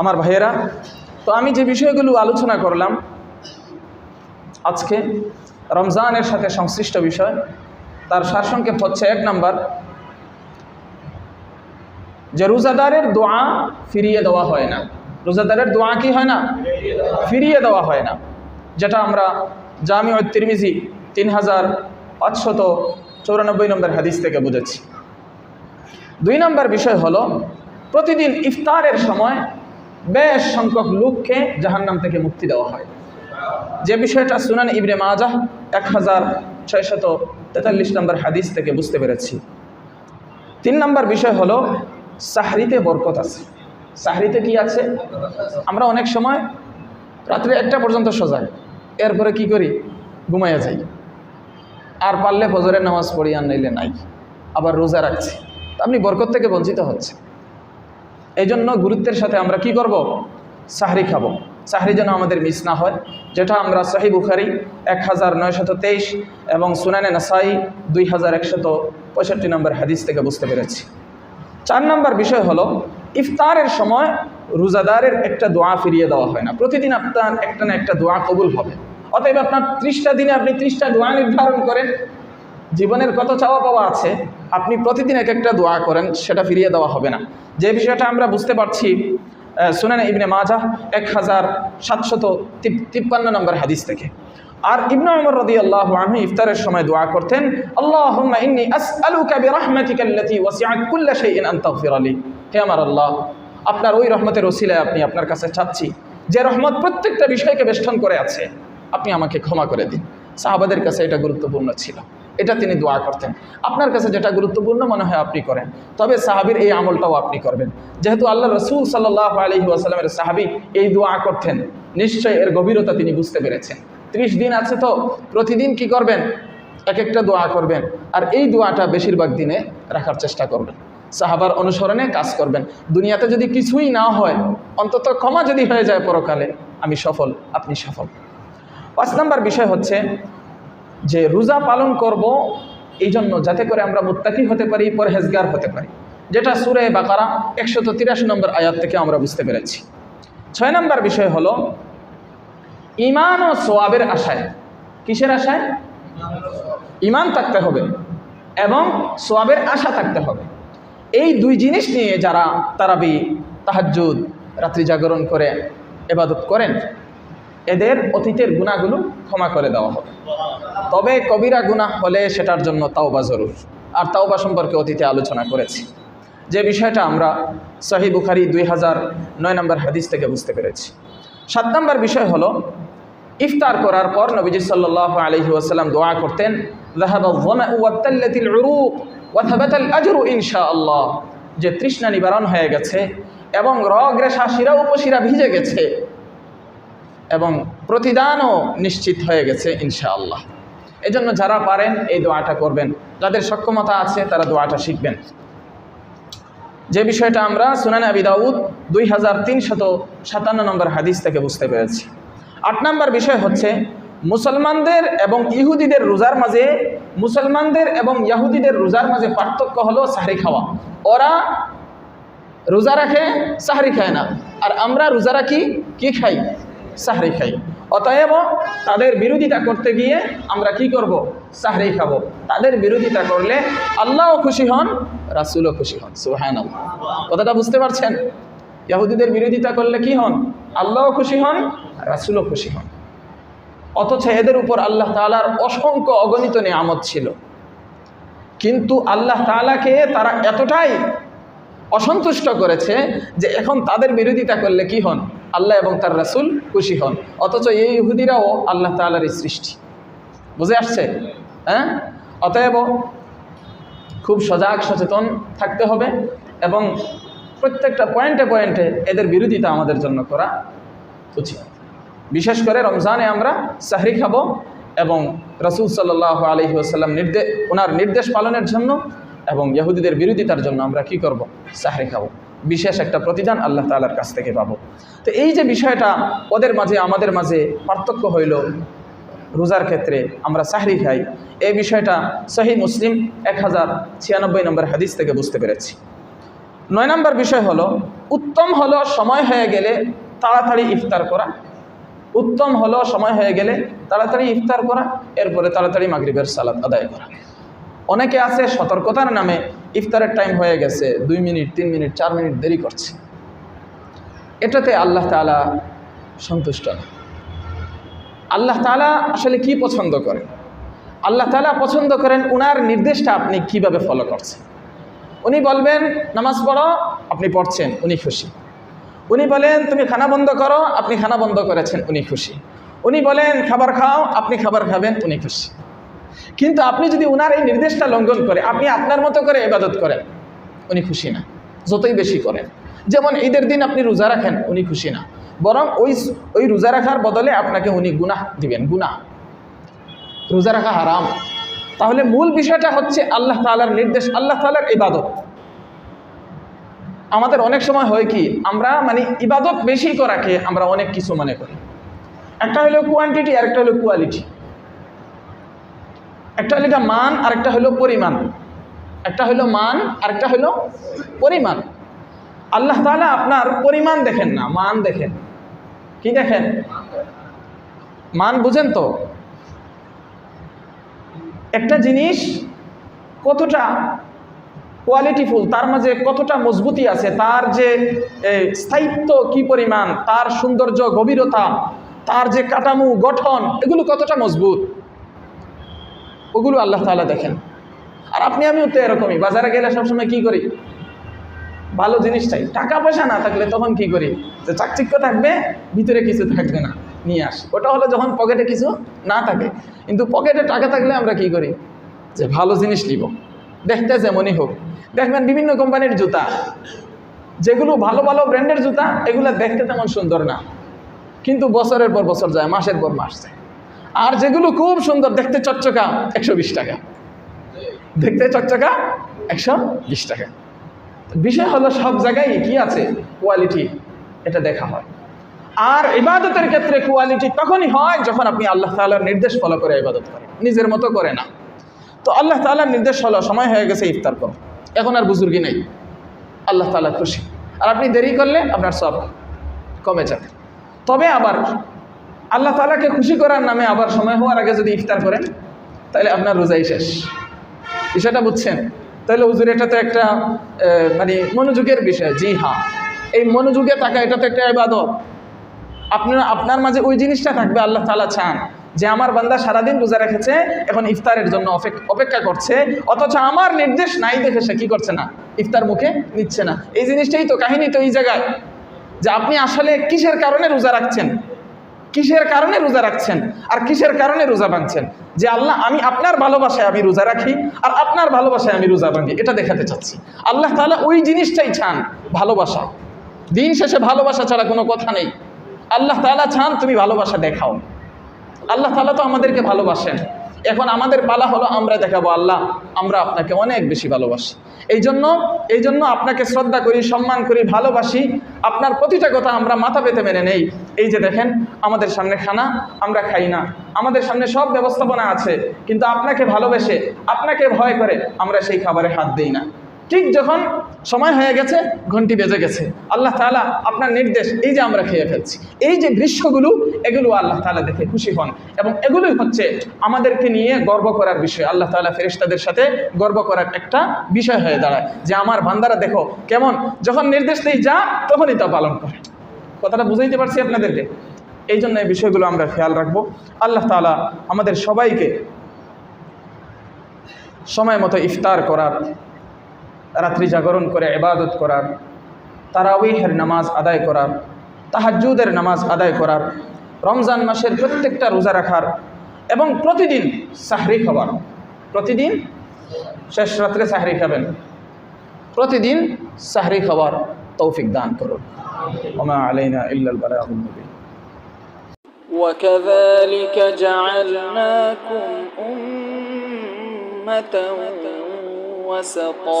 আমার ভাইয়েরা, তো আমি যে বিষয়গুলো আলোচনা করলাম, আজকে রমজানের সাথে সংশ্লিষ্ট বিষয়, তার সারসংক্ষেপ হচ্ছে এক নাম্বার, যে রোজাদারের দোয়া ফিরিয়ে দেওয়া হয় না। রোজাদারের দোয়া কি হয় না? ফিরিয়ে দেওয়া হয় না। যেটা আমরা জামি তিরমিজি তিন হাজার পাঁচশত চৌরানব্বই নম্বর হাদিস থেকে বুঝেছি। দুই নম্বর বিষয় হলো, প্রতিদিন ইফতারের সময় বেশ সংখ্যক লোককে জাহান্নাম থেকে মুক্তি দেওয়া হয়। যে বিষয়টা সুনান ইবনে মাজাহ এক হাজার ছয়শত তেতাল্লিশ নম্বর হাদিস থেকে বুঝতে পেরেছি। তিন নম্বর বিষয় হলো, সাহরিতে বরকত আছে। সাহরিতে কি আছে? আমরা অনেক সময় রাত্রে একটা পর্যন্ত সজাই, এরপরে কি করি? ঘুমাইয়া যাই। আর পারলে ফজরের নামাজ পড়ি আর নাইলে নাই। আবার রোজা রাখছি। আপনি বরকত থেকে বঞ্চিত হচ্ছে এই জন্য গুরুত্বের সাথে আমরা কি করব? সাহরি খাব। সাহরি যেন আমাদের মিস না হয়। যেটা আমরা সাহি বুখারি এক হাজার নয়শত তেইশ এবং সুনানে নাসাই দুই হাজার একশত পঁয়ষট্টি নম্বর হাদিস থেকে বুঝতে পেরেছি। চার নম্বর বিষয় হলো, ইফতারের সময় রোজাদারের একটা দোয়া ফিরিয়ে দেওয়া হয় না। প্রতিদিন আপনার একটা না একটা দোয়া কবুল হবে। অতএব আপনার ত্রিশটা দিনে আপনি ত্রিশটা দোয়া নির্ধারণ করেন। জীবনের কত চাওয়া পাওয়া আছে, আপনি প্রতিদিন এক একটা দোয়া করেন, সেটা ফিরিয়ে দেওয়া হবে না। যে বিষয়টা আমরা বুঝতে পারছি শুনেন ইবনে মাজা এক হাজার সাতশত তিপ্পান্ন নম্বর হাদিস থেকে। আর ইবনে ওমর রাদিয়াল্লাহু আনহু ইফতারের সময় দোয়া করতেন শাইইন আন আমার আল্লাহ, আপনার ওই রহমতের ওসিলায় আপনি আপনার কাছে চাচ্ছি, যে রহমত প্রত্যেকটা বিষয়কে বেষ্টন করে আছে, আপনি আমাকে ক্ষমা করে দিন। সাহাবাদের কাছে এটা গুরুত্বপূর্ণ ছিল। এটা তিনি দোয়া করতেন। আপনার কাছে যেটা গুরুত্বপূর্ণ মনে হয় আপনি করেন। তবে সাহাবির এই আমলটাও আপনি করবেন। যেহেতু আল্লাহ রসুল সাল্লাহ আলহি আসালামের সাহাবি এই দোয়া করতেন, নিশ্চয়ই এর গভীরতা তিনি বুঝতে পেরেছেন। ত্রিশ দিন আছে তো, প্রতিদিন কি করবেন? এক একটা দোয়া করবেন। আর এই দোয়াটা বেশিরভাগ দিনে রাখার চেষ্টা করবেন। সাহাবার অনুসরণে কাজ করবেন। দুনিয়াতে যদি কিছুই না হয়, অন্তত ক্ষমা যদি হয়ে যায় পরকালে, আমি সফল, আপনি সফল। পাঁচ নাম্বার বিষয় হচ্ছে যে রোজা পালন করব এই জন্য যাতে করে আমরা মুত্তাকি হতে পারি, পরহেজগার হতে পারি। যেটা সুরে বাকারা একশত তিরাশি নম্বর আয়াত থেকে আমরা বুঝতে পেরেছি। ছয় নম্বর বিষয় হলো ইমান ও সোয়াবের আশায়। কিসের আশায়? ইমান থাকতে হবে এবং সোয়াবের আশা থাকতে হবে। এই দুই জিনিস নিয়ে যারা তারাবি তাহাজুদ রাত্রি জাগরণ করে, এবাদত করেন এদের অতীতের গুণাগুলো ক্ষমা করে দেওয়া হবে। তবে কবিরা গুণা হলে সেটার জন্য তাওবা জরুর। আর তাওবা সম্পর্কে অতীতে আলোচনা করেছি। যে বিষয়টা আমরা সহি বুখারি দুই হাজার নয় নম্বর হাদিস থেকে বুঝতে পেরেছি। সাত নম্বর বিষয় হলো, ইফতার করার পর নবীজি সাল্লাহ আলহি ওয়াসাল্লাম দোয়া করতেন ইনশা আল্লাহ যে তৃষ্ণা নিবারণ হয়ে গেছে এবং রগ রেশা শিরা উপশিরা ভিজে গেছে। এবং প্রতিদানও নিশ্চিত হয়ে গেছে, ইনশাআল্লাহ। এই জন্য যারা পারেন এই দোয়াটা করবেন। যাদের সক্ষমতা আছে, তারা দোয়াটা শিখবেন। যে বিষয়টা আমরা সুনান আবি দাউদ দুই হাজার তিনশত সাতান্ন নম্বর হাদিস থেকে বুঝতে পেরেছি। আট নম্বর বিষয় হচ্ছে, মুসলমানদের এবং ইহুদিদের রোজার মাঝে, মুসলমানদের এবং ইয়াহুদিদের রোজার মাঝে পার্থক্য হলো সাহারি খাওয়া। ওরা রোজা রাখে, সাহারি খায় না। আর আমরা রোজা রাখি, কি খাই? সাহরি খাই। অতএব তাদের বিরোধিতা করতে গিয়ে আমরা কি করব? সাহরি খাব। তাদের বিরোধিতা করলে আল্লাহও খুশি হন, রাসুলও খুশি হন। সুহান কথাটা বুঝতে পারছেন? ইয়াহুদিদের বিরোধিতা করলে কি হন? আল্লাহও খুশি হন, রাসুলও খুশি হন। অথচ এদের উপর আল্লাহ তালার অসংখ্য অগণিত নিয়ামত ছিল। কিন্তু আল্লাহ তালাকে তারা এতটাই অসন্তুষ্ট করেছে যে এখন তাদের বিরোধিতা করলে কি হন? আল্লাহ এবং তার রাসুল খুশি হন। অথচ এই ইহুদিরাও আল্লাহ তাল্লাহর সৃষ্টি। বুঝে আসছে? হ্যাঁ? অতএব খুব সজাগ, সচেতন থাকতে হবে এবং প্রত্যেকটা পয়েন্টে পয়েন্টে এদের বিরোধিতা আমাদের জন্য করা উচিত। বিশেষ করে রমজানে আমরা সাহরি খাব এবং রসুল সাল্লাহ আলহি আসাল্লাম নির্দেশ ওনার নির্দেশ পালনের জন্য এবং ইহুদিদের বিরোধিতার জন্য আমরা কি করব? সাহরি খাব। বিশেষ একটা প্রতিদান আল্লাহ তালার কাছ থেকে পাবো। তো এই যে বিষয়টা, ওদের মাঝে, আমাদের মাঝে পার্থক্য হইল রোজার ক্ষেত্রে আমরা সাহরি খাই। এই বিষয়টা সহি মুসলিম এক হাজার ছিয়ানব্বই নম্বর হাদিস থেকে বুঝতে পেরেছি। নয় নম্বর বিষয় হলো, উত্তম হলো সময় হয়ে গেলে তাড়াতাড়ি ইফতার করা। উত্তম হলো সময় হয়ে গেলে তাড়াতাড়ি ইফতার করা, এরপরে তাড়াতাড়ি মাগরিবের সালাদ আদায় করা। অনেকে আছে সতর্কতার নামে ইফতারের টাইম হয়ে গেছে, দুই মিনিট, তিন মিনিট, চার মিনিট দেরি করছে। এটাতে আল্লাহ তালা সন্তুষ্ট না। আল্লাহ তালা আসলে কি পছন্দ করেন? আল্লাহ তালা পছন্দ করেন উনার নির্দেশটা আপনি কীভাবে ফলো করছেন? উনি বলবেন, নামাজ পড়ো, আপনি পড়ছেন, উনি খুশি। উনি বলেন, তুমি খানা বন্ধ করো, আপনি খানা বন্ধ করেছেন, উনি খুশি। উনি বলেন, খাবার খাও, আপনি খাবার খাবেন, উনি খুশি। কিন্তু আপনি যদি উনার এই নির্দেশটা লঙ্ঘন করে, আপনি আপনার মতো করে ইবাদত করেন, উনি খুশি না। যতই বেশি করেন। যেমন ঈদের দিন আপনি রোজা রাখেন, উনি খুশি না। বরং ওই ওই রোজা রাখার বদলে আপনাকে উনি গুনাহ দিবেন, গুনাহ। রোজা রাখা হারাম। তাহলে মূল বিষয়টা হচ্ছে আল্লাহ তালার নির্দেশ, আল্লাহ তালার ইবাদত। আমাদের অনেক সময় হয় কি, আমরা মানে ইবাদত বেশি করাকে আমরা অনেক কিছু মনে করি। একটা হলো কোয়ান্টিটি আর একটা হলো কোয়ালিটি একটা হলো এটা মান আর একটা হলো পরিমাণ। একটা হলো মান আর একটা হলো পরিমাণ। আল্লাহ তাআলা আপনার পরিমাণ দেখেন না, মান দেখেন। কি দেখেন? মান বুঝেন তো? একটা জিনিস কতটা কোয়ালিটিফুল তার মাঝে কতটা মজবুতি আছে, তার যে স্থায়িত্ব কি পরিমাণ, তার সৌন্দর্য, গভীরতা, তার যে কাঠামো, গঠন, এগুলো কতটা মজবুত? ওগুলো আল্লাহ তাআলা দেখেন। আর আপনি, আমিও তো এরকমই। বাজারে গেলে সবসময় কি করি? ভালো জিনিস চাই। টাকা পয়সা না থাকলে তখন কি করি? যে চাকচিক্য থাকবে, ভিতরে কিছু থাকবে না, নিয়ে আসি। ওটা হলো যখন পকেটে কিছু না থাকে। কিন্তু পকেটে টাকা থাকলে আমরা কি করি? যে ভালো জিনিস নিব। দেখতে যেমনই হোক। দেখবেন বিভিন্ন কোম্পানির জুতা। যেগুলো ভালো ভালো ব্র্যান্ডের জুতা, এগুলো দেখতে তেমন সুন্দর না। কিন্তু বছরের পর বছর যায়, মাসের পর মাস যায়। আর যেগুলো খুব সুন্দর, দেখতে চকচকা, একশো বিশ টাকা। দেখতে চকচকা, একশো বিশ টাকা। বিষয় হলো সব জায়গায় কি আছে? কোয়ালিটি এটা দেখা হয়। আর ইবাদতের ক্ষেত্রে কোয়ালিটি তখনই হয় যখন আপনি আল্লাহ তাআলার নির্দেশ ফলো করে ইবাদত করেন। নিজের মতো করে না। তো আল্লাহ তাআলার নির্দেশ হলো, সময় হয়ে গেছে ইফতার কর। এখন আর বুজুর্গি নেই। আল্লাহ তাআলা খুশি। আর আপনি দেরি করলে আপনার সব কমে যাবে। তবে আবার আল্লাহ তালাকে খুশি করার নামে আবার সময় হওয়ার আগে যদি ইফতার করেন, তাহলে আপনার রোজাই শেষ। বিষয়টা বুঝছেন? তাহলে হুজুর, এটা তো একটা মানে মনোযোগের বিষয়, জি হ্যাঁ এই মনোযোগে থাকা, এটা তো একটা ইবাদত। আপনার আপনার মাঝে ওই জিনিসটা থাকবে, আল্লাহ তালা চান যে আমার বান্দা সারাদিন রোজা রেখেছে, এখন ইফতারের জন্য অপেক- অপেক্ষা করছে, অথচ আমার নির্দেশ নাই দেখে সে কী করছে না, ইফতার মুখে নিচ্ছে না। এই জিনিসটাই তো কাহিনী তো এই জায়গায়। যে আপনি আসলে কিসের কারণে রোজা রাখছেন? কিসের কারণে রোজা রাখছেন? আর কিসের কারণে রোজা ভাঙছেন? যে আল্লাহ, আমি আপনার ভালোবাসায় আমি রোজা রাখি, আর আপনার ভালোবাসায় আমি রোজা ভাঙি। এটা দেখাতে চাচ্ছি। আল্লাহ তাহলে ওই জিনিসটাই চান, ভালোবাসা। দিন শেষে ভালোবাসা ছাড়া কোনো কথা নেই। আল্লাহ তালা চান তুমি ভালোবাসা দেখাও। আল্লাহ তালা তো আমাদেরকে ভালোবাসেন। এখন আমাদের পালা হলো, আমরা দেখাবো আল্লাহ, আমরা আপনাকে অনেক বেশি ভালোবাসি। এই জন্য এই জন্য আপনাকে শ্রদ্ধা করি, সম্মান করি, ভালোবাসি। আপনার প্রতিটা কথা আমরা মাথা পেতে মেনে নেই। এই যে দেখেন, আমাদের সামনে খানা, আমরা খাই না। আমাদের সামনে সব ব্যবস্থাপনা আছে, কিন্তু আপনাকে ভালোবেসে, আপনাকে ভয় করে আমরা সেই খাবারে হাত দিই না। ঠিক যখন সময় হয়ে গেছে, ঘন্টি বেজে গেছে। আল্লাহ তাআলা আপনার নির্দেশ, এই যে আমরা খেয়ে ফেলছি। এই যে দৃশ্যগুলো, এগুলো আল্লাহ তাআলা দেখে খুশি হন। এবং এগুলোই হচ্ছে আমাদেরকে নিয়ে গর্ব করার বিষয়। আল্লাহ তাআলা ফেরিস্তাদের সাথে গর্ব করার একটা বিষয় হয়ে দাঁড়ায় যে, আমার বান্দারা দেখো কেমন, যখন নির্দেশ দেই যা, তখনই তা পালন করে। কথাটা বুঝাইতে পারছি আপনাদেরকে? এই জন্য এই বিষয়গুলো আমরা খেয়াল রাখব। আল্লাহ তাআলা আমাদের সবাইকে সময় মতো ইফতার করার রাত্রি জাগরণ করে ইবাদত করার তারাউইহের নামাজ আদায় করার তাহাজ্জুদের নামাজ আদায় করার রমজান মাসের প্রত্যেকটা রোজা রাখার এবং প্রতিদিন সাহরি খাবার প্রতিদিন শেষ রাত্রে সাহরি খাবেন প্রতিদিন সাহরি খাবার তৌফিক দান করুন ওমা আলাইনা ইল্লাল বালাগুল মুবিন وكذلك جعلناكم أمة وسطا.